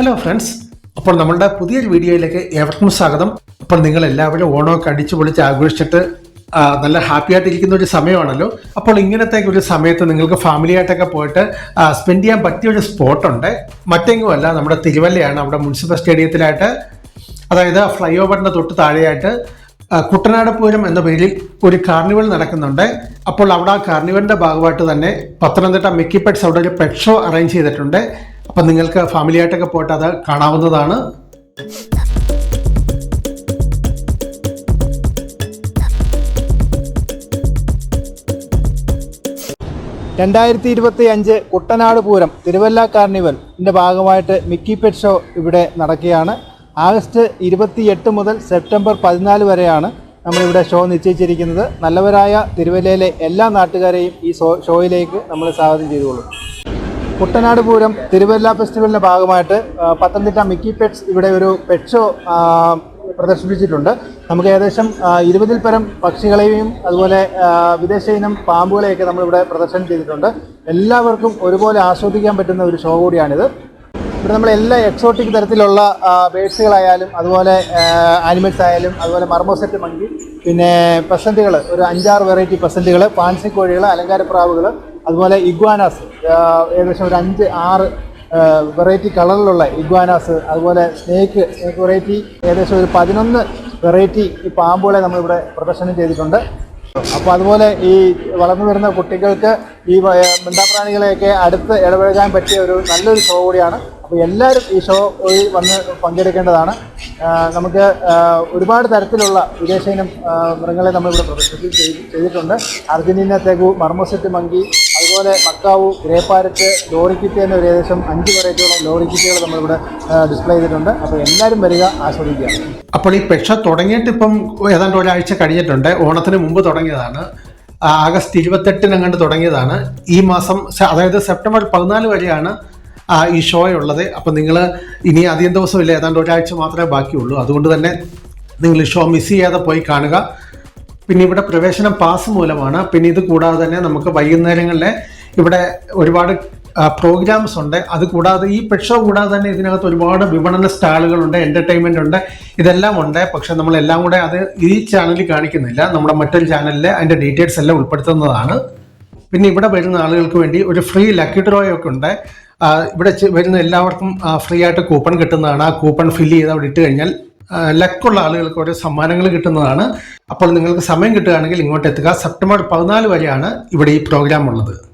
Hello friends അപ്പോൾ നമ്മളുടെ പുതിയൊരു വീഡിയോയിലേക്ക് ഏവർക്കും സ്വാഗതം. അപ്പോൾ നിങ്ങൾ എല്ലാവരും ഓണമൊക്കെ അടിച്ചു പൊളിച്ച് ആഘോഷിച്ചിട്ട് നല്ല ഹാപ്പി ആയിട്ടിരിക്കുന്ന ഒരു സമയമാണല്ലോ. അപ്പോൾ ഇങ്ങനത്തെ ഒരു സമയത്ത് നിങ്ങൾക്ക് ഫാമിലി ആയിട്ടൊക്കെ പോയിട്ട് സ്പെൻഡ് ചെയ്യാൻ പറ്റിയ ഒരു സ്പോട്ടുണ്ട് മറ്റെങ്ങുമല്ല നമ്മുടെ തിരുവല്ലയാണ് നമ്മുടെ മുനിസിപ്പൽ സ്റ്റേഡിയത്തിലായിട്ട് അതായത് ഫ്ലൈ ഓവറിന്റെ തൊട്ട് താഴെയായിട്ട് കുട്ടനാട് പൂരം എന്ന പേരിൽ ഒരു കാർണിവൽ നടക്കുന്നുണ്ട്. അപ്പോൾ അവിടെ ആ കാർണിവലിന്റെ ഭാഗമായിട്ട് തന്നെ പത്തനംതിട്ട മിക്കി അവിടെ ഒരു പെറ്റ് ഷോ അറേഞ്ച് ചെയ്തിട്ടുണ്ട്. അപ്പം നിങ്ങൾക്ക് ഫാമിലി ആയിട്ടൊക്കെ പോയിട്ട് അത് കാണാവുന്നതാണ്. രണ്ടായിരത്തി ഇരുപത്തി അഞ്ച് കുട്ടനാട് പൂരം തിരുവല്ല കാർണിവലിന്റെ ഭാഗമായിട്ട് മിക്കി പെറ്റ് ഷോ ഇവിടെ നടക്കുകയാണ്. ആഗസ്റ്റ് ഇരുപത്തി എട്ട് മുതൽ സെപ്റ്റംബർ പതിനാല് വരെയാണ് നമ്മളിവിടെ ഷോ നിശ്ചയിച്ചിരിക്കുന്നത്. നല്ലവരായ തിരുവല്ലയിലെ എല്ലാ നാട്ടുകാരെയും ഈ ഷോയിലേക്ക് നമ്മൾ സ്വാഗതം ചെയ്തുകൊള്ളും. കുട്ടനാട് പൂരം തിരുവല്ല ഫെസ്റ്റിവലിന്റെ ഭാഗമായിട്ട് പത്തനംതിട്ട മിക്കി പെറ്റ്സ് ഇവിടെ ഒരു പെറ്റ് ഷോ പ്രദർശിപ്പിച്ചിട്ടുണ്ട്. നമുക്ക് ഏകദേശം ഇരുപതിൽ പരം പക്ഷികളെയും അതുപോലെ വിദേശ ഇനം പാമ്പുകളെയൊക്കെ നമ്മളിവിടെ പ്രദർശനം ചെയ്തിട്ടുണ്ട്. എല്ലാവർക്കും ഒരുപോലെ ആസ്വദിക്കാൻ പറ്റുന്ന ഒരു ഷോ കൂടിയാണിത്. ഇവിടെ നമ്മൾ എല്ലാ എക്സോട്ടിക് തരത്തിലുള്ള ബേഡ്സുകളായാലും അതുപോലെ ആനിമൽസ് ആയാലും അതുപോലെ മർമോസെറ്റ് മങ്കി പിന്നെ പെസന്റുകൾ ഒരു അഞ്ചാറ് വെറൈറ്റി പെസന്റുകൾ പാൻസി കോഴികൾ അലങ്കാരപ്രാവുകൾ അതുപോലെ ഇഗ്വാനാസ് ഏകദേശം ഒരു അഞ്ച് ആറ് വെറൈറ്റി കളറിലുള്ള ഇഗ്വാനാസ് അതുപോലെ സ്നേക്ക് സ്നേക്ക് വെറൈറ്റി ഏകദേശം ഒരു പതിനൊന്ന് വെറൈറ്റി ഈ പാമ്പുകളെ നമ്മളിവിടെ പ്രദർശനം ചെയ്തിട്ടുണ്ട്. അപ്പോൾ അതുപോലെ ഈ വളർന്നു വരുന്ന കുട്ടികൾക്ക് ഈ മിണ്ടാപ്രാണികളെയൊക്കെ അടുത്ത് ഇടപഴകാൻ പറ്റിയ ഒരു നല്ലൊരു ഷോ കൂടിയാണ്. അപ്പോൾ എല്ലാവരും ഈ ഷോ വഴി വന്ന് പങ്കെടുക്കേണ്ടതാണ്. നമുക്ക് ഒരുപാട് തരത്തിലുള്ള വിദേശ ഇനം മൃഗങ്ങളെ നമ്മളിവിടെ പ്രദർശനം ചെയ്ത് ചെയ്തിട്ടുണ്ട്. അർജന്റീന തെഗു മർമോസെറ്റ് മങ്കി അതുപോലെ മക്കാവു ഗ്രേപ്പാരറ്റ് ലോറിക്കിറ്റ് എന്നൊരു ഏകദേശം അഞ്ച് വെറൈറ്റിയോളം ലോറിക്കിറ്റുകൾ നമ്മളിവിടെ ഡിസ്പ്ലേ ചെയ്തിട്ടുണ്ട്. അപ്പോൾ എല്ലാവരും വരിക ആസ്വദിക്കുക. അപ്പോൾ ഈ പെക്ഷ തുടങ്ങിയിട്ട് ഇപ്പം ഏതാണ്ട് ഒരാഴ്ച കഴിഞ്ഞിട്ടുണ്ട്. ഓണത്തിന് മുമ്പ് തുടങ്ങിയതാണ്. ആഗസ്റ്റ് ഇരുപത്തെട്ടിന് അങ്ങോട്ട് തുടങ്ങിയതാണ്. ഈ മാസം അതായത് സെപ്റ്റംബർ പതിനാല് വരെയാണ് ഈ ഷോ ഉള്ളത്. അപ്പം നിങ്ങൾ ഇനി അധികം ദിവസമില്ല. ഏതാണ്ട് ഒരാഴ്ച മാത്രമേ ബാക്കിയുള്ളൂ. അതുകൊണ്ട് തന്നെ നിങ്ങൾ ഷോ മിസ് ചെയ്യാതെ പോയി കാണുക. പിന്നെ ഇവിടെ പ്രവേശനം പാസ് മൂലമാണ്. പിന്നെ ഇത് കൂടാതെ തന്നെ നമുക്ക് വൈകുന്നേരങ്ങളിൽ ഇവിടെ ഒരുപാട് പ്രോഗ്രാംസ് ഉണ്ട്. അത് കൂടാതെ ഈ പെറ്റ് കൂടാതെ തന്നെ ഇതിനകത്ത് ഒരുപാട് വിപണന സ്റ്റാളുകളുണ്ട് എന്റർടൈൻമെന്റ് ഉണ്ട് ഇതെല്ലാം ഉണ്ട്. പക്ഷെ നമ്മളെല്ലാം കൂടെ അത് ഈ ചാനലിൽ കാണിക്കുന്നില്ല. നമ്മുടെ മറ്റൊരു ചാനലിൽ അതിന്റെ ഡീറ്റെയിൽസ് എല്ലാം ഉൾപ്പെടുത്തുന്നതാണ്. പിന്നെ ഇവിടെ വരുന്ന ആളുകൾക്ക് വേണ്ടി ഒരു ഫ്രീ ലക്കി ഡ്രോയോ ഒക്കെ ഉണ്ട്. ഇവിടെ വരുന്ന എല്ലാവർക്കും ഫ്രീ ആയിട്ട് കൂപ്പൺ കിട്ടുന്നതാണ്. ആ കൂപ്പൺ ഫില്ല് ചെയ്ത് അവിടെ ഇട്ട് കഴിഞ്ഞാൽ ലക്കുള്ള ആളുകൾക്ക് ഓരോ സമ്മാനങ്ങൾ കിട്ടുന്നതാണ്. അപ്പോൾ നിങ്ങൾക്ക് സമയം കിട്ടുകയാണെങ്കിൽ ഇങ്ങോട്ട് എത്തുക. സെപ്റ്റംബർ പതിനാല് വരെയാണ് ഇവിടെ ഈ പ്രോഗ്രാം ഉള്ളത്.